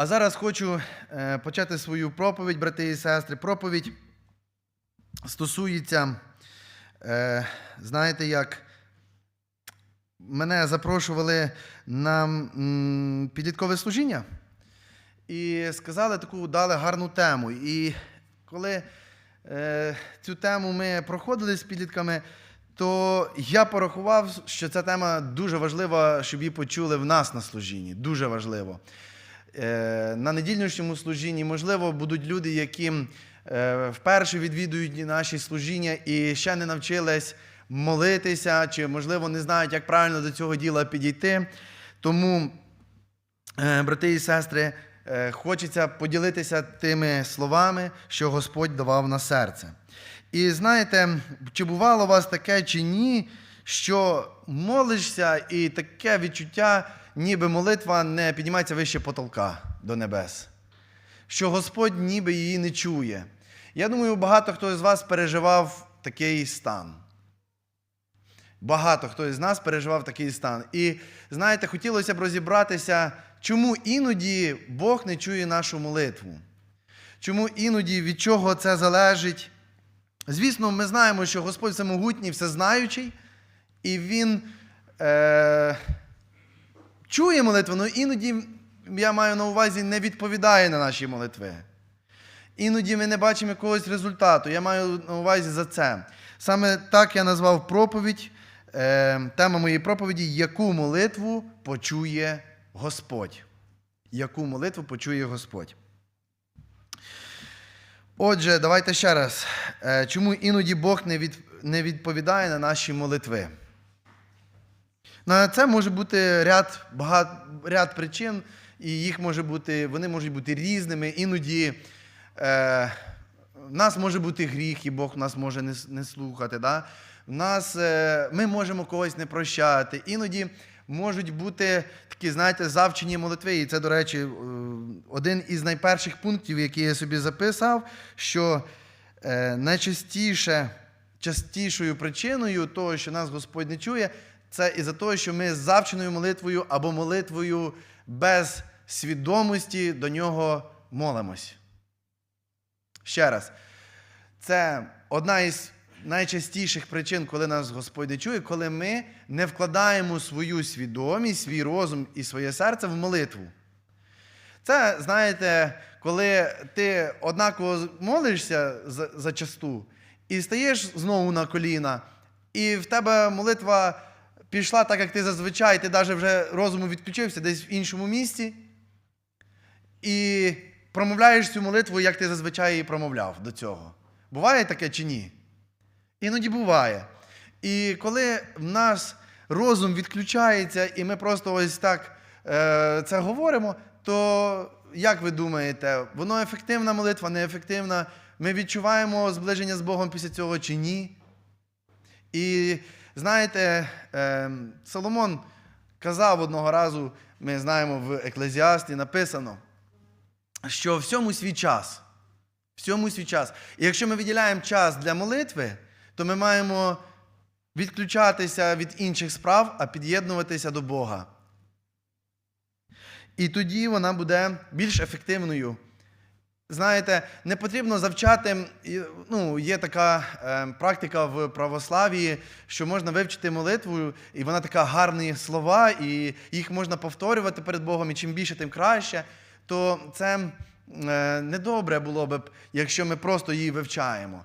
А зараз хочу е, почати свою проповідь, брати і сестри. Проповідь стосується, е, знаєте, як мене запрошували на підліткове служіння і сказали таку, дали гарну тему. І коли е, цю тему ми проходили з підлітками, то я порахував, що ця тема дуже важлива, щоб її почули в нас на служінні. Дуже важливо. Е, на недільнішньому служінні, можливо, будуть люди, які е, вперше відвідують наші служіння і ще не навчились молитися, чи, можливо, не знають, як правильно до цього діла підійти. Тому, е, брати і сестри, хочеться поділитися тими словами, що Господь давав на серце. І знаєте, чи бувало у вас таке чи ні, що молишся, і таке відчуття, ніби молитва не піднімається вище потолка до небес, що Господь ніби її не чує. Я думаю, багато хто з вас переживав такий стан. Багато хто із нас переживав такий стан. І знаєте, хотілося б розібратися, чому іноді Бог не чує нашу молитву. Чому іноді від чого це залежить? Звісно, ми знаємо, що Господь всемогутній, всезнаючий, і Він е, чує молитву, але іноді, я маю на увазі, не відповідає на наші молитви. Іноді ми не бачимо якогось результату. Я маю на увазі за це. Саме так я назвав проповідь, е, тема моєї проповіді, яку молитву почує Господь. Яку молитву почує Господь. Отже, давайте ще раз. Е, Чому іноді Бог не відповідає на наші молитви? На це може бути ряд, багат, ряд причин, і їх може бути, вони можуть бути різними. Іноді е, в нас може бути гріх, і Бог нас може не, не слухати. Да? В нас, е, ми можемо когось не прощати. Іноді можуть бути такі, знаєте, завчені молитви. І це, до речі, е, один із найперших пунктів, який я собі записав, що е, найчастіше, частішою причиною того, що нас Господь не чує, це із-за того, що ми з завченою молитвою або молитвою без свідомості до нього молимось. Ще раз, це одна із найчастіших причин, коли нас Господь не чує, коли ми не вкладаємо свою свідомість, свій розум і своє серце в молитву. Це, знаєте, коли ти однаково молишся за- зачасту і стаєш знову на коліна, і в тебе молитва пішла так, як ти зазвичай, ти навіть вже розуму відключився десь в іншому місці, і промовляєш цю молитву, як ти зазвичай її промовляв до цього. Буває таке чи ні? Іноді буває. І коли в нас розум відключається, і ми просто ось так е, це говоримо, то як ви думаєте, воно ефективна молитва, неефективна? Ми відчуваємо зближення з Богом після цього чи ні? І знаєте, е, Соломон казав одного разу, ми знаємо в Еклезіасті написано, що всьому свій час. Всьому свій час. І якщо ми виділяємо час для молитви, то ми маємо відключатися від інших справ, а під'єднуватися до Бога. І тоді вона буде більш ефективною. Знаєте, не потрібно завчати. Ну, є така е, практика в православії, що можна вивчити молитву, і вона така гарні слова, і їх можна повторювати перед Богом, і чим більше, тим краще. То це е, недобре було б, якщо ми просто її вивчаємо.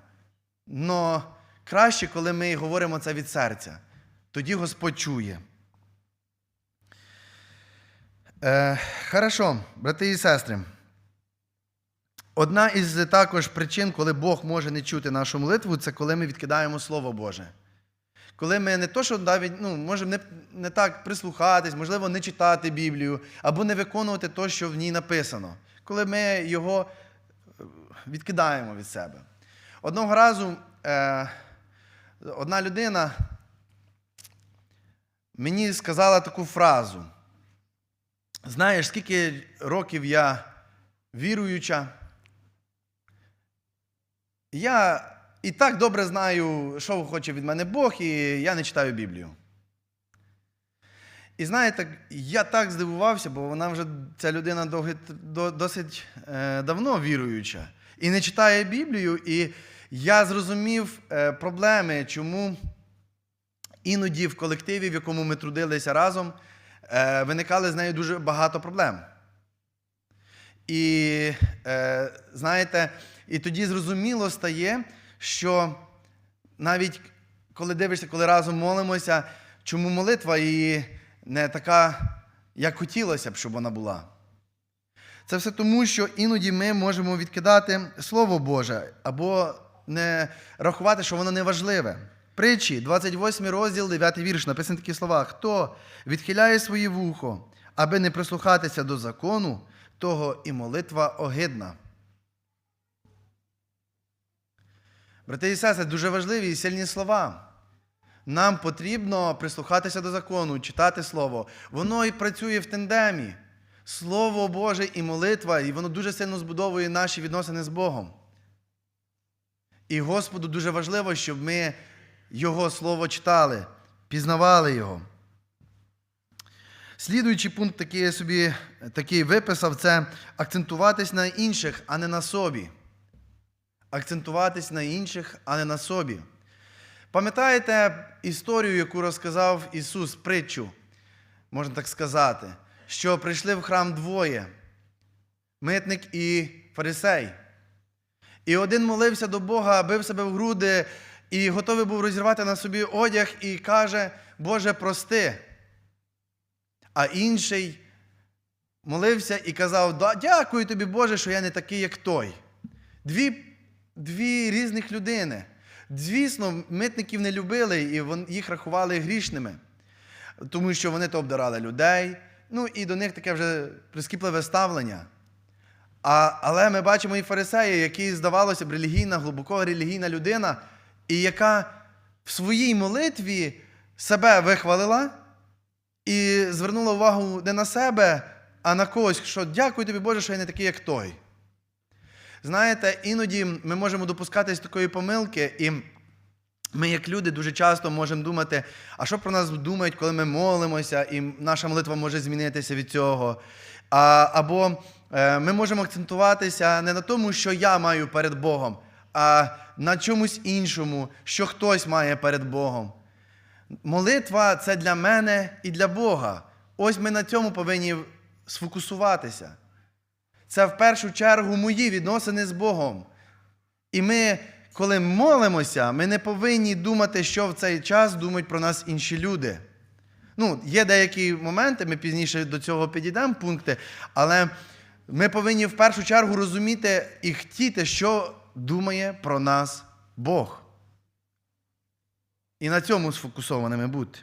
Но краще, коли ми говоримо це від серця. Тоді Господь чує. Е, хорошо, брати і сестри. Одна із також причин, коли Бог може не чути нашу молитву, це коли ми відкидаємо Слово Боже. Коли ми не то, що навіть ну, можемо не, не так прислухатись, можливо, не читати Біблію, або не виконувати те, що в ній написано, коли ми його е, відкидаємо від себе. Одного разу е, одна людина мені сказала таку фразу. Знаєш, скільки років я віруюча, я і так добре знаю, що хоче від мене Бог, і я не читаю Біблію. І знаєте, я так здивувався, бо вона вже ця людина досить е, давно віруюча і не читає Біблію. І я зрозумів е, проблеми, чому іноді в колективі, в якому ми трудилися разом, е, виникали з нею дуже багато проблем. І знаєте, і тоді зрозуміло стає, що навіть коли дивишся, коли разом молимося, чому молитва і не така, як хотілося б, щоб вона була. Це все тому, що іноді ми можемо відкидати Слово Боже або не рахувати, що воно не важливе. Притчі, 28 розділ, 9 вірш, написані такі слова: Хто відхиляє своє вухо, аби не прислухатися до закону, того і молитва огидна. Брати і сестри, дуже важливі і сильні слова. Нам потрібно прислухатися до закону, читати Слово. Воно і працює в тендемі. Слово Боже і молитва, і воно дуже сильно збудовує наші відносини з Богом. І Господу дуже важливо, щоб ми Його Слово читали, пізнавали Його. Слідуючий пункт, який я собі такий виписав, це акцентуватись на інших, а не на собі. Акцентуватись на інших, а не на собі. Пам'ятаєте історію, яку розказав Ісус притчу, можна так сказати, що прийшли в храм двоє митник і фарисей. І один молився до Бога, бив себе в груди і готовий був розірвати на собі одяг і каже, Боже, прости. А інший молився і казав: Дякую тобі, Боже, що я не такий, як той. Дві, дві різних людини. Звісно, митників не любили і їх рахували грішними, тому що вони то обдирали людей. Ну і до них таке вже прискіпливе ставлення. А, але ми бачимо і фарисея, який, здавалося б, релігійна, глибоко релігійна людина, і яка в своїй молитві себе вихвалила і звернула увагу не на себе, а на когось, що дякую тобі, Боже, що я не такий, як той. Знаєте, іноді ми можемо допускатись такої помилки, і ми, як люди, дуже часто можемо думати, а що про нас думають, коли ми молимося, і наша молитва може змінитися від цього. А, або е, ми можемо акцентуватися не на тому, що я маю перед Богом, а на чомусь іншому, що хтось має перед Богом. Молитва це для мене і для Бога. Ось ми на цьому повинні сфокусуватися. Це в першу чергу мої відносини з Богом. І ми, коли молимося, ми не повинні думати, що в цей час думають про нас інші люди. Ну, є деякі моменти, ми пізніше до цього підійдемо пункти, але ми повинні в першу чергу розуміти і хотіти, що думає про нас Бог. І на цьому сфокусованими бути.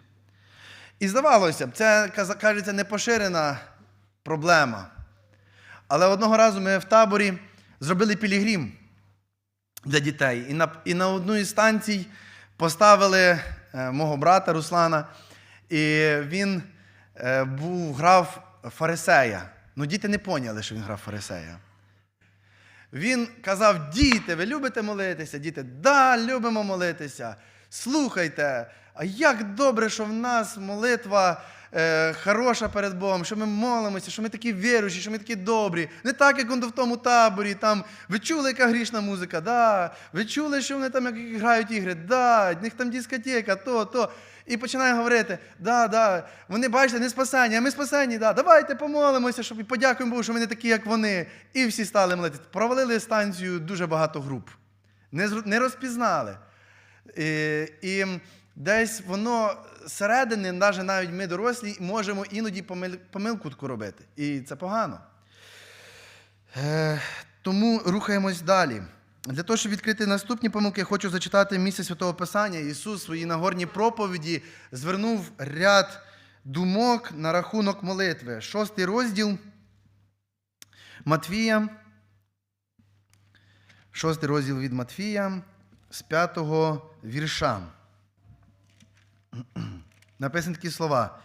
І здавалося б, це кажеться непоширена проблема. Але одного разу ми в таборі зробили пілігрім для дітей. І на, і на одну із станцій поставили е, мого брата Руслана, і він е, був, грав фарисея. Ну, діти не поняли, що він грав фарисея. Він казав: діти, ви любите молитися? Діти, да, любимо молитися. Слухайте, а як добре, що в нас молитва е, хороша перед Богом, що ми молимося, що ми такі віруючі, що ми такі добрі. Не так, як он в тому таборі. Там, ви чули, яка грішна музика? Да. Ви чули, що вони там як грають ігри? Да. Них там дискотека, то, то. І починає говорити: да, да, вони бачите, не спасені, а ми спасені, да. Давайте помолимося, щоб і подякуємо Богу, що ми не такі, як вони. І всі стали молитися. Провалили станцію дуже багато груп. Не, не розпізнали. І, і десь воно зсередини, навіть навіть ми дорослі, можемо іноді помилку таку робити. І це погано. Е, тому рухаємось далі. Для того, щоб відкрити наступні помилки, хочу зачитати місце Святого Писання. Ісус в своїй Нагорній проповіді звернув ряд думок на рахунок молитви. Шостий розділ Матвія. Шостий розділ від Матфія з п'ятого вірша. Написані такі слова.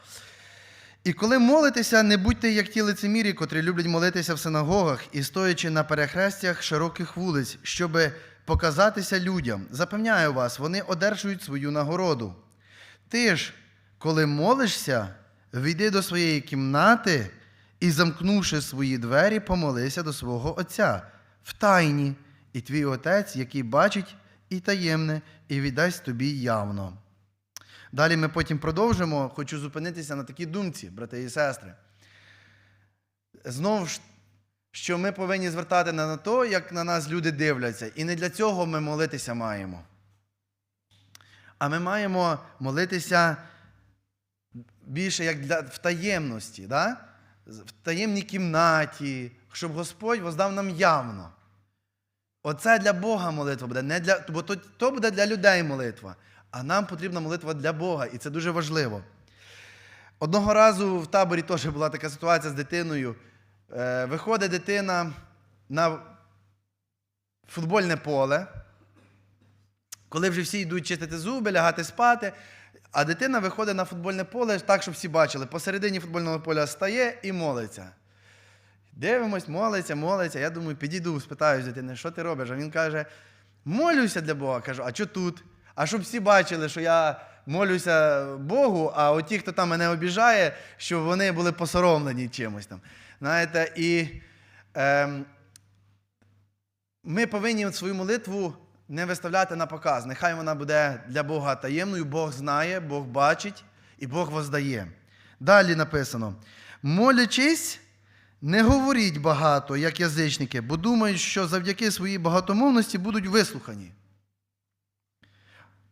І коли молитеся, не будьте як ті лицемірі, котрі люблять молитися в синагогах і стоячи на перехрестях широких вулиць, щоб показатися людям. Запевняю вас, вони одержують свою нагороду. Ти ж, коли молишся, війди до своєї кімнати і, замкнувши свої двері, помолися до свого Отця в тайні, і твій Отець, який бачить і таємне, і віддасть тобі явно. Далі ми потім продовжимо. Хочу зупинитися на такій думці, брати і сестри. Знову ж, що ми повинні звертати на те, як на нас люди дивляться, і не для цього ми молитися маємо. А ми маємо молитися більше як для, в таємності, да? в таємній кімнаті, щоб Господь воздав нам явно. Оце для Бога молитва буде, не для, бо то, то буде для людей молитва. А нам потрібна молитва для Бога, і це дуже важливо. Одного разу в таборі теж була така ситуація з дитиною. Е, виходить дитина на футбольне поле, коли вже всі йдуть чистити зуби, лягати спати, а дитина виходить на футбольне поле так, щоб всі бачили. Посередині футбольного поля стає і молиться. Дивимось, молиться, молиться. Я думаю, підійду, спитаю дитини, що ти робиш? А він каже: молюся для Бога. Кажу, а що тут? А щоб всі бачили, що я молюся Богу, а от ті, хто там мене обіжає, щоб вони були посоромлені чимось там. Знаєте, і ем, ми повинні свою молитву не виставляти на показ. Нехай вона буде для Бога таємною, Бог знає, Бог бачить і Бог воздає. Далі написано: молячись, не говоріть багато, як язичники, бо думають, що завдяки своїй багатомовності будуть вислухані.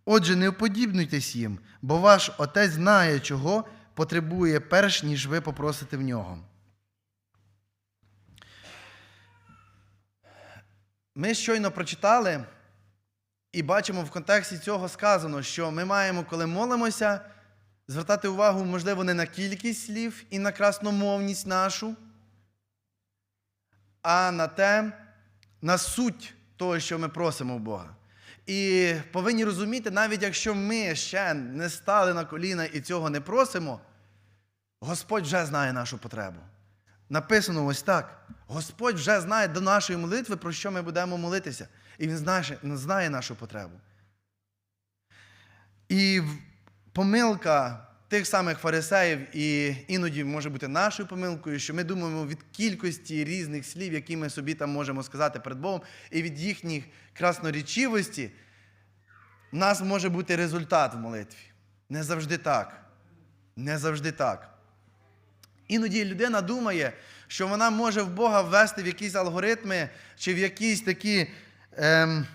Отже, не уподібнуйтесь їм, бо ваш Отець знає, чого потребує перш, ніж ви попросите в нього. Ми щойно прочитали і бачимо в контексті цього сказано, що ми маємо, коли молимося, звертати увагу, можливо, не на кількість слів і на красномовність нашу, а на те, на суть того, що ми просимо в Бога. І повинні розуміти, навіть якщо ми ще не стали на коліна і цього не просимо, Господь вже знає нашу потребу. Написано ось так: Господь вже знає до нашої молитви, про що ми будемо молитися. І Він знає, знає нашу потребу. І помилка тих самих фарисеїв, і іноді може бути нашою помилкою, що ми думаємо від кількості різних слів, які ми собі там можемо сказати перед Богом, і від їхніх красноречивості, в нас може бути результат в молитві. Не завжди так. Не завжди так. Іноді людина думає, що вона може в Бога ввести в якісь алгоритми чи в якісь такі. Ем,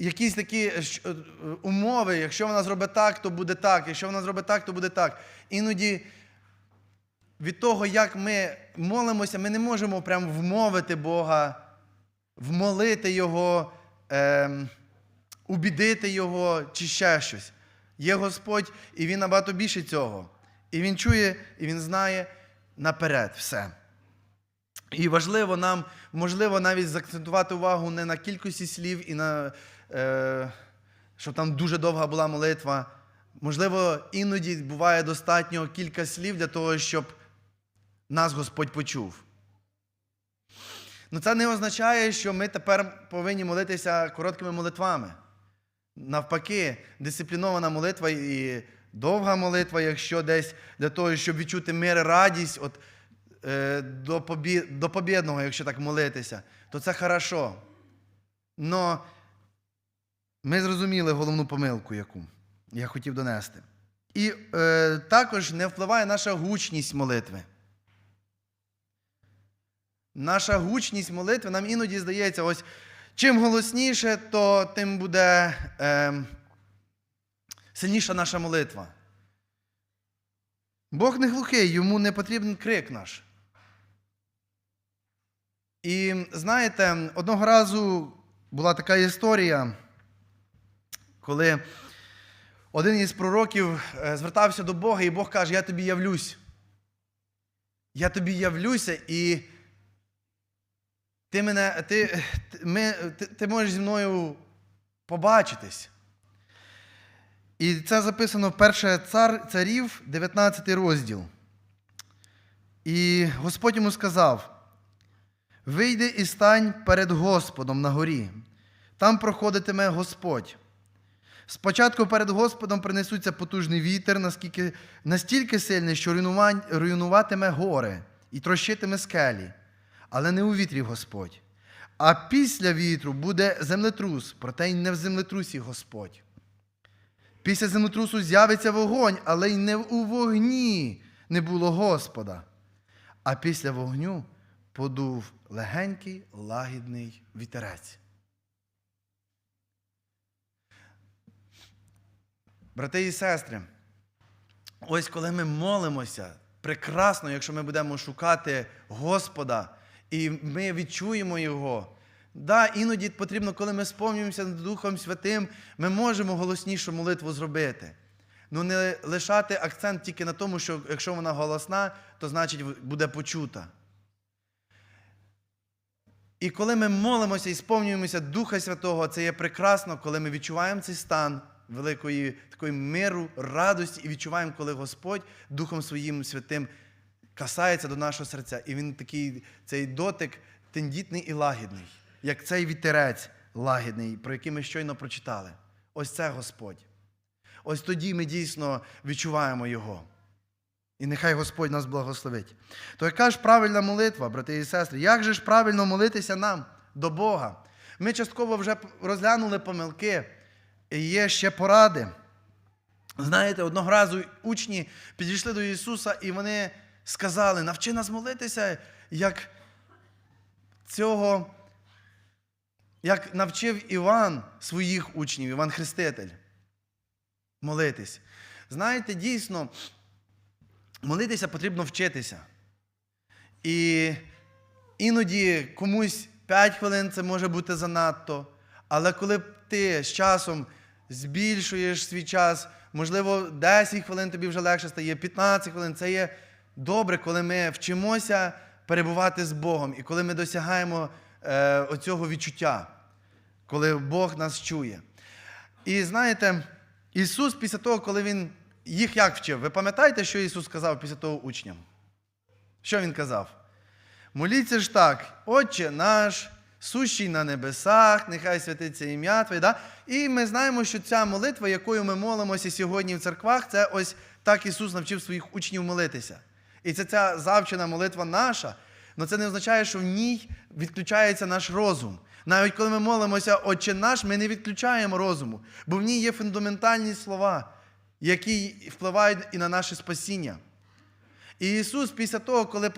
якісь такі е, е, умови, якщо вона зробить так, то буде так, якщо вона зробить так, то буде так. Іноді від того, як ми молимося, ми не можемо прямо вмовити Бога, вмолити Його, ем, убідити Його чи ще щось. Є Господь, і Він набагато більше цього. І Він чує, і Він знає наперед все. І важливо нам, можливо, навіть заакцентувати увагу не на кількості слів і на щоб там дуже довга була молитва. Можливо, іноді буває достатньо кілька слів для того, щоб нас Господь почув. Ну це не означає, що ми тепер повинні молитися короткими молитвами. Навпаки, дисциплінована молитва і довга молитва, якщо десь для того, щоб відчути мир, радість от, е, до, побі... до побєдного, якщо так молитися, то це хорошо. Но ми зрозуміли головну помилку, яку я хотів донести. І е, також не впливає наша гучність молитви. Наша гучність молитви нам іноді здається, ось чим голосніше, то тим буде е, сильніша наша молитва. Бог не глухий, йому не потрібен крик наш. І знаєте, одного разу була така історія, коли один із пророків е, звертався до Бога, і Бог каже: Я тобі явлюсь. Я тобі явлюся, і ти мене, ти, ми, ти, ти можеш зі мною побачитись. І це записано в перше цар, царів, 19 розділ. І Господь йому сказав: Вийди і стань перед Господом на горі, там проходитиме Господь. Спочатку перед Господом принесуться потужний вітер, наскільки, настільки сильний, що руйнуватиме гори і трощитиме скелі, але не увітрів Господь. А після вітру буде землетрус, проте й не в землетрусі Господь. Після землетрусу з'явиться вогонь, але й не у вогні не було Господа. А після вогню подув легенький лагідний вітерець. Брати і сестри, ось коли ми молимося, прекрасно, якщо ми будемо шукати Господа, і ми відчуємо Його. Да, іноді потрібно, коли ми сповнюємося над Духом Святим, ми можемо голоснішу молитву зробити. Ну не лишати акцент тільки на тому, що якщо вона голосна, то значить буде почута. І коли ми молимося і сповнюємося Духа Святого, це є прекрасно, коли ми відчуваємо цей стан великої такої миру, радості і відчуваємо, коли Господь Духом Своїм Святим касається до нашого серця. І він такий, цей дотик тендітний і лагідний, як цей вітерець лагідний, про який ми щойно прочитали. Ось це Господь. Ось тоді ми дійсно відчуваємо Його. І нехай Господь нас благословить. То яка ж правильна молитва, брати і сестри? Як же ж правильно молитися нам до Бога? Ми частково вже розглянули помилки, і є ще поради. Знаєте, одного разу учні підійшли до Ісуса і вони сказали: навчи нас молитися, як цього, як навчив Іван своїх учнів, Іван Хреститель. Молитись. Знаєте, дійсно, молитися потрібно вчитися. І іноді комусь 5 хвилин це може бути занадто. Але коли ти з часом збільшуєш свій час, можливо, 10 хвилин тобі вже легше стає, 15 хвилин, це є добре, коли ми вчимося перебувати з Богом і коли ми досягаємо е, оцього відчуття, коли Бог нас чує. І знаєте, Ісус після того, коли Він їх як вчив, ви пам'ятаєте, що Ісус сказав після того учням? Що Він казав? Моліться ж так, Отче наш, сущий на небесах, нехай святиться ім'я Твоє. Да? І ми знаємо, що ця молитва, якою ми молимося сьогодні в церквах, це ось так Ісус навчив своїх учнів молитися. І це ця завчена молитва наша, але це не означає, що в ній відключається наш розум. Навіть коли ми молимося, Отче наш, ми не відключаємо розуму, бо в ній є фундаментальні слова, які впливають і на наше спасіння. І Ісус, після того, коли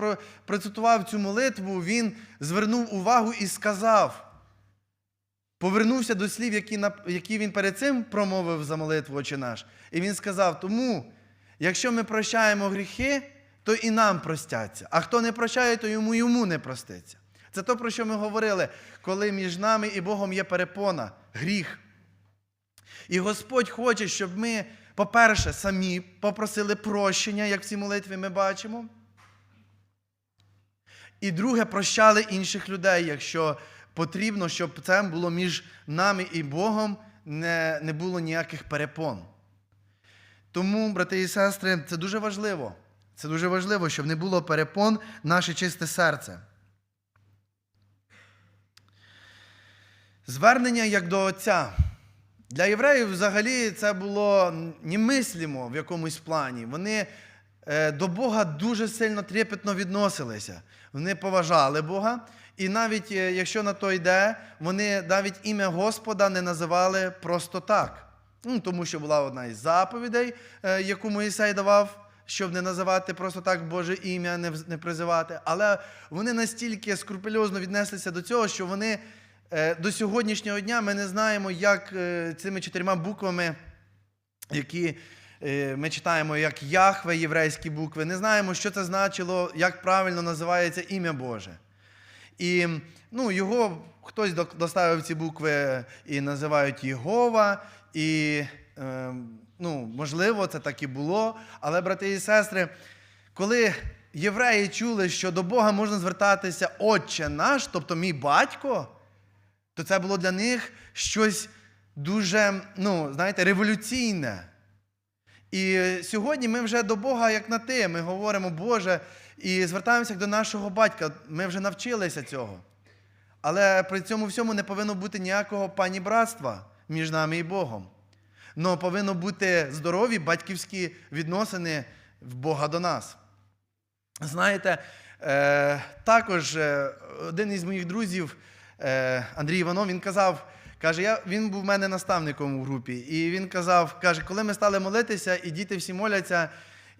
процитував цю молитву, Він звернув увагу і сказав, повернувся до слів, які, він перед цим промовив за молитву Отче наш. І він сказав: тому, якщо ми прощаємо гріхи, то і нам простяться. А хто не прощає, то йому йому не проститься. Це то, про що ми говорили, коли між нами і Богом є перепона, гріх. І Господь хоче, щоб ми, по-перше, самі попросили прощення, як в цій молитві ми бачимо. І друге, прощали інших людей, якщо потрібно, щоб це було між нами і Богом, не, не було ніяких перепон. Тому, брати і сестри, це дуже важливо. Це дуже важливо, щоб не було перепон наше чисте серце. Звернення як до Отця. Для євреїв взагалі це було немислимо в якомусь плані. Вони е, до Бога дуже сильно трепетно відносилися. Вони поважали Бога. І навіть е, якщо на то йде, вони навіть ім'я Господа не називали просто так. Ну, тому що була одна із заповідей, е, яку Моїсей давав, щоб не називати просто так Боже ім'я, не, призивати. Але вони настільки скрупульозно віднеслися до цього, що вони до сьогоднішнього дня ми не знаємо, як е, цими чотирма буквами, які е, ми читаємо як Яхве, єврейські букви, не знаємо, що це значило, як правильно називається ім'я Боже. І ну, його хтось доставив ці букви і називають Єгова, і е, ну, можливо, це так і було. Але, брати і сестри, коли євреї чули, що до Бога можна звертатися Отче наш, тобто мій батько, то це було для них щось дуже, ну, знаєте, революційне. І сьогодні ми вже до Бога як на ти. Ми говоримо, Боже, і звертаємося до нашого батька. Ми вже навчилися цього. Але при цьому всьому не повинно бути ніякого панібратства між нами і Богом. але повинно бути здорові батьківські відносини в Бога до нас. Знаєте, е, також е, один із моїх друзів, Андрій Іванов, він казав, каже, я, він був в мене наставником у групі, і він казав, каже, коли ми стали молитися, і діти всі моляться,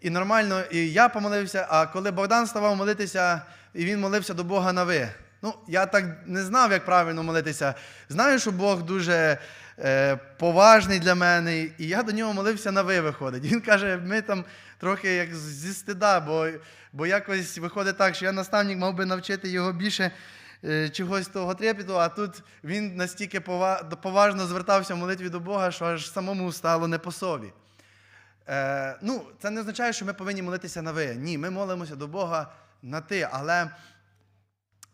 і нормально, і я помолився, а коли Богдан ставав молитися, і він молився до Бога на ви. Ну, я так не знав, як правильно молитися. Знаю, що Бог дуже е, поважний для мене, і я до нього молився на ви виходить. Він каже, ми там трохи як зі стида, бо, бо якось виходить так, що я наставник мав би навчити його більше е, чогось того трепету, а тут він настільки поважно звертався в молитві до Бога, що аж самому стало не по собі. Е, ну, це не означає, що ми повинні молитися на ви. Ні, ми молимося до Бога на ти, але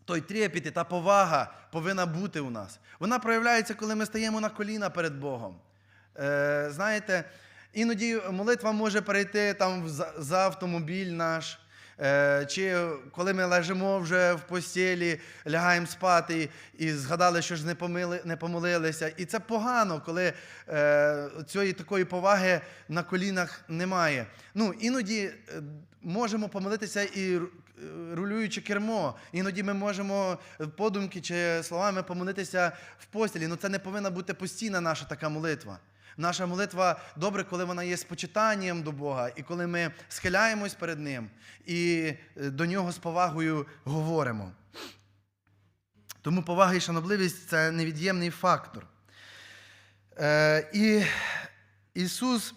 той трепіт і та повага повинна бути у нас. Вона проявляється, коли ми стаємо на коліна перед Богом. Е, знаєте, іноді молитва може перейти там за автомобіль наш. Е, Чи коли ми лежимо вже в постілі, лягаємо спати і згадали, що ж не, помили, не помолилися. І це погано, коли е, цієї такої поваги на колінах немає. Ну, іноді е, можемо помолитися і рулюючи кермо. Іноді ми можемо подумки чи словами помолитися в постілі. Ну це не повинна бути постійна наша така молитва. Наша молитва добре, коли вона є з почитанням до Бога, і коли ми схиляємось перед Ним і е, до нього з повагою говоримо. Тому повага і шанобливість це невід'ємний фактор. Е, і Ісус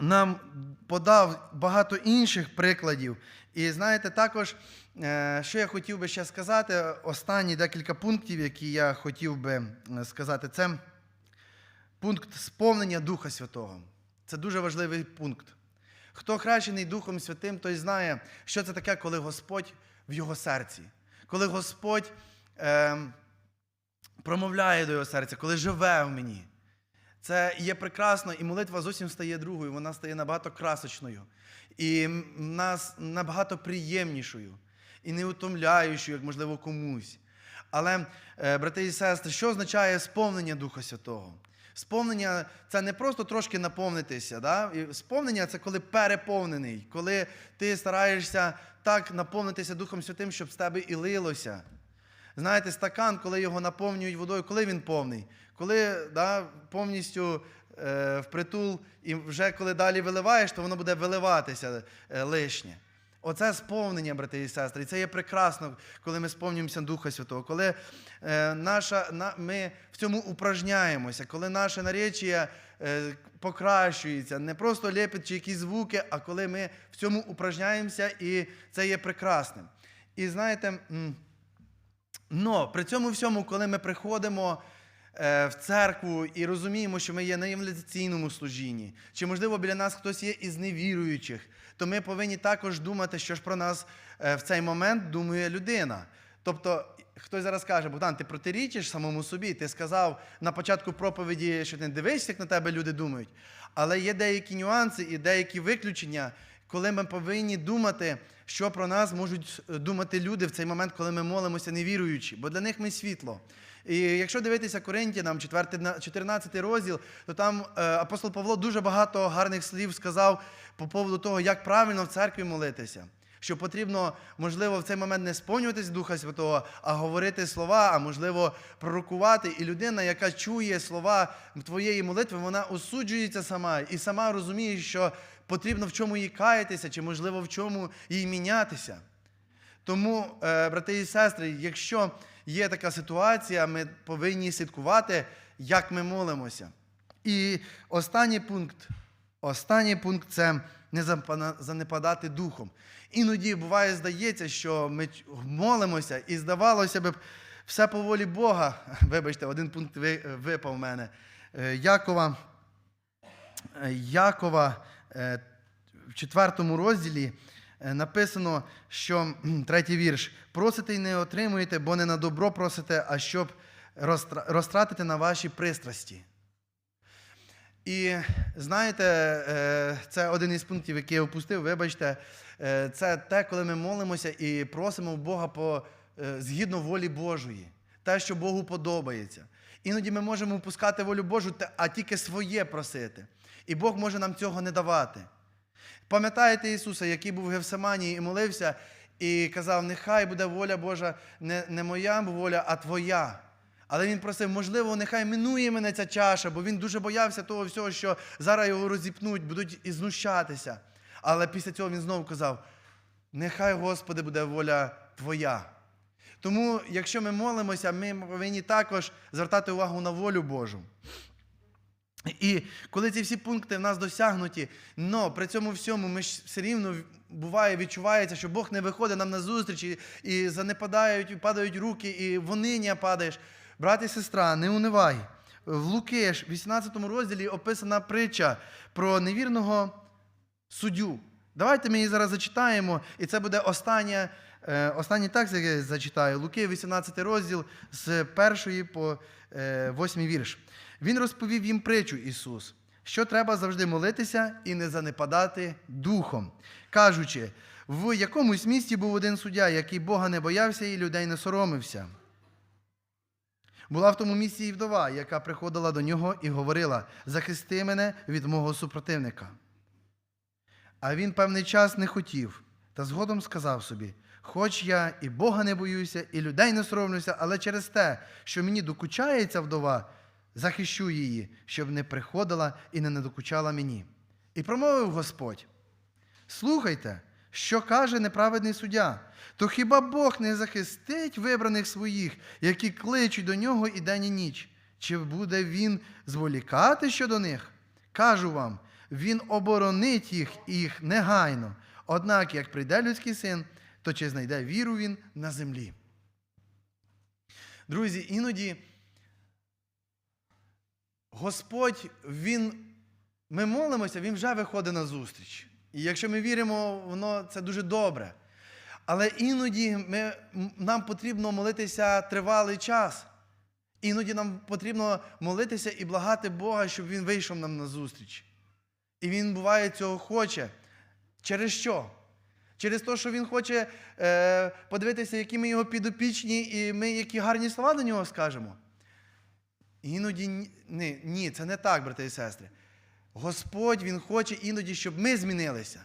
нам подав багато інших прикладів. І знаєте, також, е, що я хотів би ще сказати, останні декілька пунктів, які я хотів би е, сказати, це пункт сповнення Духа Святого. Це дуже важливий пункт. Хто хрещений Духом Святим, той знає, що це таке, коли Господь в його серці, коли Господь е, промовляє до його серця, коли живе в мені. Це є прекрасно, і молитва зовсім стає другою, вона стає набагато красочною, і нас набагато приємнішою, і не утомляючою, як можливо комусь. Але, е, брати і сестри, що означає сповнення Духа Святого? Сповнення це не просто трошки наповнитися. Да? І Сповнення це коли переповнений, коли ти стараєшся так наповнитися Духом Святим, щоб з тебе і лилося. Знаєте, стакан, коли його наповнюють водою, коли він повний? Коли да, повністю е, впритул, і вже коли далі виливаєш, то воно буде виливатися е, лишнє. Оце сповнення, брати і сестри. І це є прекрасно, коли ми сповнюємося Духа Святого, коли е, наша, на, ми в цьому упражняємося, коли наше наречія е, покращується, не просто лепить чи якісь звуки, а коли ми в цьому упражняємося, і це є прекрасним. І знаєте. Но при цьому всьому, коли ми приходимо в церкву і розуміємо, що ми є на інвестиційному служінні, чи, можливо, біля нас хтось є із невіруючих, то ми повинні також думати, що ж про нас е, в цей момент думає людина. Тобто, хтось зараз каже, Богдан, ти протирічиш самому собі, ти сказав на початку проповіді, що ти не дивишся, як на тебе люди думають. Але є деякі нюанси і деякі виключення, коли ми повинні думати, що про нас можуть е, думати люди в цей момент, коли ми молимося невіруючи, бо для них ми світло. І якщо дивитися Коринтянам, 14 розділ, то там е, апостол Павло дуже багато гарних слів сказав по поводу того, як правильно в церкві молитися. Що потрібно, можливо, в цей момент не сповнюватись Духа Святого, а говорити слова, а можливо, пророкувати. І людина, яка чує слова твоєї молитви, вона осуджується сама і сама розуміє, що потрібно в чому їй каятися, чи, можливо, в чому їй мінятися. Тому, е, брати і сестри, якщо є така ситуація, ми повинні слідкувати, як ми молимося. І останній пункт, останній пункт це не занепадати духом. Іноді буває, здається, що ми молимося, і здавалося б, все по волі Бога. Вибачте, один пункт випав в мене. Е, Якова, е, Якова е, в четвертому розділі написано, що третій вірш: просите і не отримуєте, бо не на добро просите, а щоб розтратити на ваші пристрасті. І знаєте, е, це один із пунктів, який я опустив, вибачте, Е, це те, коли ми молимося і просимо Бога по, е, згідно волі Божої, те, що Богу подобається. Іноді ми можемо впускати волю Божу, а тільки своє просити. І Бог може нам цього не давати. Пам'ятаєте Ісуса, який був в Гевсиманії і молився, і казав: Нехай буде воля Божа, не, не моя воля, а твоя. Але він просив, можливо, нехай минує мене ця чаша, бо він дуже боявся того всього, що зараз його розіпнуть, будуть і знущатися. Але після цього він знову казав: нехай, Господи, буде воля Твоя. Тому, якщо ми молимося, ми повинні також звертати увагу на волю Божу. І коли ці всі пункти в нас досягнуті, но при цьому всьому ми ж все рівно буває, відчувається, що Бог не виходить нам на зустріч, і, і занепадають, і падають руки, і вониння падаєш. Брат і сестра, не унивай. В Луки в 18 розділі описана притча про невірного суддю. Давайте ми її зараз зачитаємо, і це буде остання, е, останній текст, який я зачитаю. Луки, 18 розділ з 1 по е, 8 вірш. Він розповів їм притчу Ісус, що треба завжди молитися і не занепадати духом, кажучи, в якомусь місті був один суддя, який Бога не боявся і людей не соромився. Була в тому місці і вдова, яка приходила до нього і говорила: захисти мене від мого супротивника. А він певний час не хотів, та згодом сказав собі: Хоч я і Бога не боюся, і людей не соромлюся, але через те, що мені докучається вдова, захищу її, щоб не приходила і не надокучала мені. І промовив Господь: Слухайте, що каже неправедний суддя, то хіба Бог не захистить вибраних своїх, які кличуть до нього і день і ніч? Чи буде він зволікати щодо них? Кажу вам, він оборонить їх їх негайно. Однак, як прийде людський син, то чи знайде віру він на землі? Друзі, іноді Господь, Він, ми молимося, Він вже виходить на зустріч. І якщо ми віримо, воно це дуже добре. Але іноді ми, нам потрібно молитися тривалий час. Іноді нам потрібно молитися і благати Бога, щоб Він вийшов нам на зустріч. І Він буває цього хоче. Через що? Через те, що Він хоче е, подивитися, які ми його підопічні, і ми які гарні слова до нього скажемо. Іноді ні, ні, це не так, брати і сестри. Господь Він хоче іноді, щоб ми змінилися.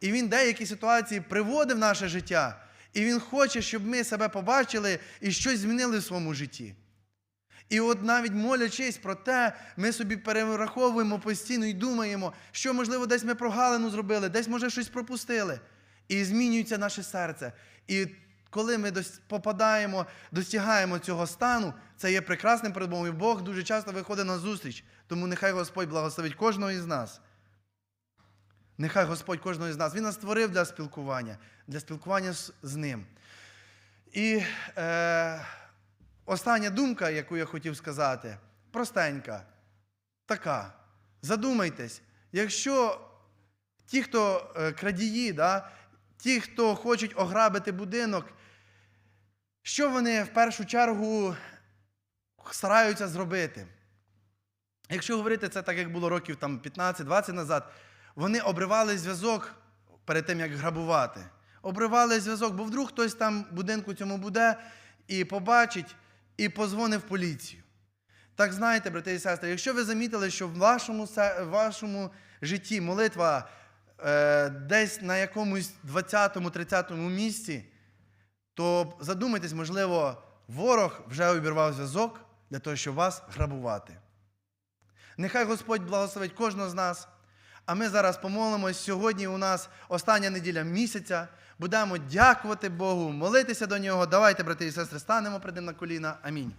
І Він деякі ситуації приводив в наше життя. І Він хоче, щоб ми себе побачили і щось змінили в своєму житті. І от навіть молячись про те, ми собі перераховуємо постійно і думаємо, що, можливо, десь ми прогалину зробили, десь, може, щось пропустили. І змінюється наше серце. І коли ми попадаємо, достигаємо цього стану, це є прекрасним перед Богом. І Бог дуже часто виходить на зустріч. Тому нехай Господь благословить кожного із нас. Нехай Господь кожного із нас. Він нас створив для спілкування, для спілкування з, з ним. І е, остання думка, яку я хотів сказати, простенька, така. Задумайтесь, якщо ті, хто е, крадії, да, ті, хто хочуть ограбити будинок, що вони в першу чергу стараються зробити? Якщо говорити це так, як було років там 15-20 назад, вони обривали зв'язок перед тим, як грабувати. Обривали зв'язок, бо вдруг хтось там в будинку цьому буде і побачить, і позвонив в поліцію. Так знаєте, брати і сестри, якщо ви замітили, що в вашому, в вашому житті молитва е, десь на якомусь 20-30 місці, то задумайтесь, можливо, ворог вже обірвав зв'язок для того, щоб вас грабувати. Нехай Господь благословить кожного з нас. А ми зараз помолимось. Сьогодні у нас остання неділя місяця. Будемо дякувати Богу, молитися до нього. Давайте, брати і сестри, станемо перед ним на коліна. Амінь.